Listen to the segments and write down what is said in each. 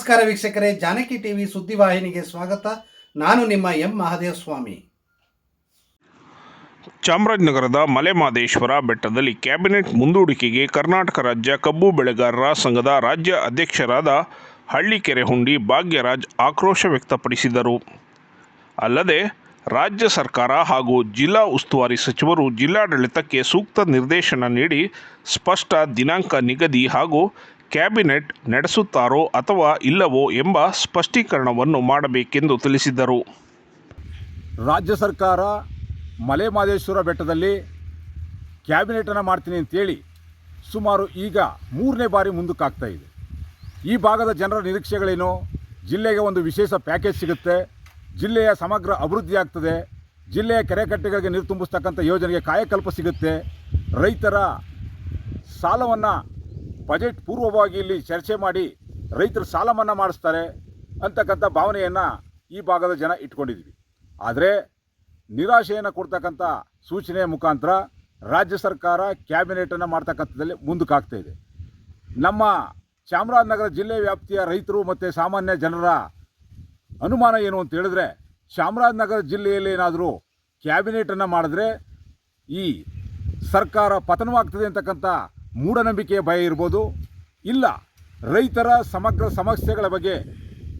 ನಮಸ್ಕಾರ ವೀಕ್ಷಕರೇ, ಜಾನಕಿ ಟಿವಿ ಸುದ್ದಿವಾಹಿನಿಗೆ ಸ್ವಾಗತ. ನಾನು ನಿಮ್ಮ ಎಂ ಮಹಾದೇವ ಸ್ವಾಮಿ ಚಾಮರಾಜನಗರದ ಮಲೆಮಾದೇಶ್ವರ ಬೆಟ್ಟದಲ್ಲಿ ಕ್ಯಾಬಿನೆಟ್ ಮುಂದೂಡಿಕೆಗೆ ಕರ್ನಾಟಕ ರಾಜ್ಯ ಕಬ್ಬು ಬೆಳೆಗಾರರ ಸಂಘದ ರಾಜ್ಯ ಅಧ್ಯಕ್ಷರಾದ ಹಳ್ಳಿಕೆರೆ ಹುಂಡಿ ಭಾಗ್ಯರಾಜ್ ಆಕ್ರೋಶ ವ್ಯಕ್ತಪಡಿಸಿದರು. ಅಲ್ಲದೆ, ರಾಜ್ಯ ಸರ್ಕಾರ ಹಾಗೂ ಜಿಲ್ಲಾ ಉಸ್ತುವಾರಿ ಸಚಿವರು ಜಿಲ್ಲಾಡಳಿತಕ್ಕೆ ಸೂಕ್ತ ನಿರ್ದೇಶನ ನೀಡಿ ಸ್ಪಷ್ಟ ದಿನಾಂಕ ನಿಗದಿ ಹಾಗೂ ಕ್ಯಾಬಿನೆಟ್ ನಡೆಸುತ್ತಾರೋ ಅಥವಾ ಇಲ್ಲವೋ ಎಂಬ ಸ್ಪಷ್ಟೀಕರಣವನ್ನು ಮಾಡಬೇಕೆಂದು ತಿಳಿಸಿದರು. ರಾಜ್ಯ ಸರ್ಕಾರ ಮಲೆ ಮಹದೇಶ್ವರ ಬೆಟ್ಟದಲ್ಲಿ ಕ್ಯಾಬಿನೆಟನ್ನು ಮಾಡ್ತೀನಿ ಅಂತೇಳಿ ಸುಮಾರು ಈಗ ಮೂರನೇ ಬಾರಿ ಮುಂದಕ್ಕಾಗ್ತಾ ಇದೆ. ಈ ಭಾಗದ ಜನರ ನಿರೀಕ್ಷೆಗಳೇನು? ಜಿಲ್ಲೆಗೆ ಒಂದು ವಿಶೇಷ ಪ್ಯಾಕೇಜ್ ಸಿಗುತ್ತೆ. ಜಿಲ್ಲೆಯ ಸಮಗ್ರ ಅಭಿವೃದ್ಧಿ ಆಗ್ತದೆ. ಜಿಲ್ಲೆಯ ಕೆರೆಕಟ್ಟೆಗಳಿಗೆ ನೀರು ತುಂಬಿಸ್ತಕ್ಕಂಥ ಯೋಜನೆಗೆ ಕಾಯಕಲ್ಪ ಸಿಗುತ್ತೆ. ರೈತರ ಸಾಲವನ್ನು ಬಜೆಟ್ ಪೂರ್ವವಾಗಿ ಇಲ್ಲಿ ಚರ್ಚೆ ಮಾಡಿ ರೈತರು ಸಾಲ ಮನ್ನಾ ಮಾಡಿಸ್ತಾರೆ ಅಂತಕ್ಕಂಥ ಭಾವನೆಯನ್ನು ಈ ಭಾಗದ ಜನ ಇಟ್ಕೊಂಡಿದ್ವಿ. ಆದರೆ ನಿರಾಶೆಯನ್ನು ಕೊಡ್ತಕ್ಕಂಥ ಸೂಚನೆಯ ಮುಖಾಂತರ ರಾಜ್ಯ ಸರ್ಕಾರ ಕ್ಯಾಬಿನೆಟನ್ನು ಮಾಡ್ತಕ್ಕಂಥದ್ದಲ್ಲಿ ಮುಂದಕ್ಕಾಗ್ತಾ ಇದೆ. ನಮ್ಮ ಚಾಮರಾಜನಗರ ಜಿಲ್ಲೆ ವ್ಯಾಪ್ತಿಯ ರೈತರು ಮತ್ತು ಸಾಮಾನ್ಯ ಜನರ ಅನುಮಾನ ಏನು ಅಂತ ಹೇಳಿದ್ರೆ ಚಾಮರಾಜನಗರ ಜಿಲ್ಲೆಯಲ್ಲಿ ಏನಾದರೂ ಕ್ಯಾಬಿನೆಟನ್ನು ಮಾಡಿದ್ರೆ ಈ ಸರ್ಕಾರ ಪತನವಾಗ್ತದೆ ಅಂತಕ್ಕಂಥ ಮೂಢನಂಬಿಕೆಯ ಭಯ ಇರ್ಬೋದು. ಇಲ್ಲ, ರೈತರ ಸಮಗ್ರ ಸಮಸ್ಯೆಗಳ ಬಗ್ಗೆ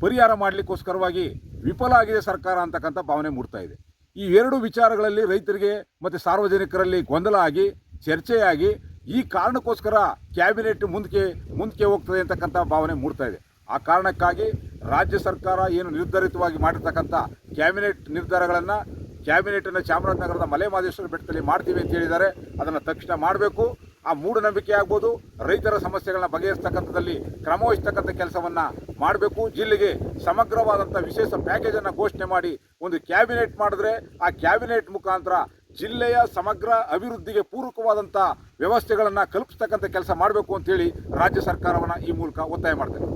ಪರಿಹಾರ ಮಾಡಲಿಕ್ಕೋಸ್ಕರವಾಗಿ ವಿಫಲ ಆಗಿದೆ ಸರ್ಕಾರ ಅಂತಕ್ಕಂಥ ಭಾವನೆ ಮೂಡ್ತಾ ಇದೆ. ಈ ಎರಡು ವಿಚಾರಗಳಲ್ಲಿ ರೈತರಿಗೆ ಮತ್ತು ಸಾರ್ವಜನಿಕರಲ್ಲಿ ಗೊಂದಲ ಆಗಿ, ಚರ್ಚೆಯಾಗಿ ಈ ಕಾರಣಕ್ಕೋಸ್ಕರ ಕ್ಯಾಬಿನೆಟ್ ಮುಂದಕ್ಕೆ ಮುಂದಕ್ಕೆ ಹೋಗ್ತದೆ ಅಂತಕ್ಕಂಥ ಭಾವನೆ ಮೂಡ್ತಾ ಇದೆ. ಆ ಕಾರಣಕ್ಕಾಗಿ ರಾಜ್ಯ ಸರ್ಕಾರ ಏನು ನಿರ್ಧರಿತವಾಗಿ ಮಾಡಿರ್ತಕ್ಕಂಥ ಕ್ಯಾಬಿನೆಟ್ ನಿರ್ಧಾರಗಳನ್ನು ಕ್ಯಾಬಿನೆಟನ್ನು ಚಾಮರಾಜನಗರದ ಮಲೆ ಮಹದೇಶ್ವರ ಬೆಟ್ಟದಲ್ಲಿ ಮಾಡ್ತೀವಿ ಅಂತ ಹೇಳಿದ್ದಾರೆ. ಅದನ್ನು ತಕ್ಷಣ ಮಾಡಬೇಕು. ಆ ಮೂಢನಂಬಿಕೆ ಆಗ್ಬೋದು, ರೈತರ ಸಮಸ್ಯೆಗಳನ್ನ ಬಗೆಹರಿಸ್ತಕ್ಕಂಥದ್ದಲ್ಲಿ ಕ್ರಮವಹಿಸ್ತಕ್ಕಂಥ ಕೆಲಸವನ್ನ ಮಾಡಬೇಕು. ಜಿಲ್ಲೆಗೆ ಸಮಗ್ರವಾದಂಥ ವಿಶೇಷ ಪ್ಯಾಕೇಜನ್ನು ಘೋಷಣೆ ಮಾಡಿ ಒಂದು ಕ್ಯಾಬಿನೆಟ್ ಮಾಡಿದ್ರೆ ಆ ಕ್ಯಾಬಿನೆಟ್ ಮುಖಾಂತರ ಜಿಲ್ಲೆಯ ಸಮಗ್ರ ಅಭಿವೃದ್ಧಿಗೆ ಪೂರಕವಾದಂಥ ವ್ಯವಸ್ಥೆಗಳನ್ನು ಕಲ್ಪಿಸ್ತಕ್ಕಂಥ ಕೆಲಸ ಮಾಡಬೇಕು ಅಂತೇಳಿ ರಾಜ್ಯ ಸರ್ಕಾರವನ್ನು ಈ ಮೂಲಕ ಒತ್ತಾಯ ಮಾಡ್ತೇನೆ.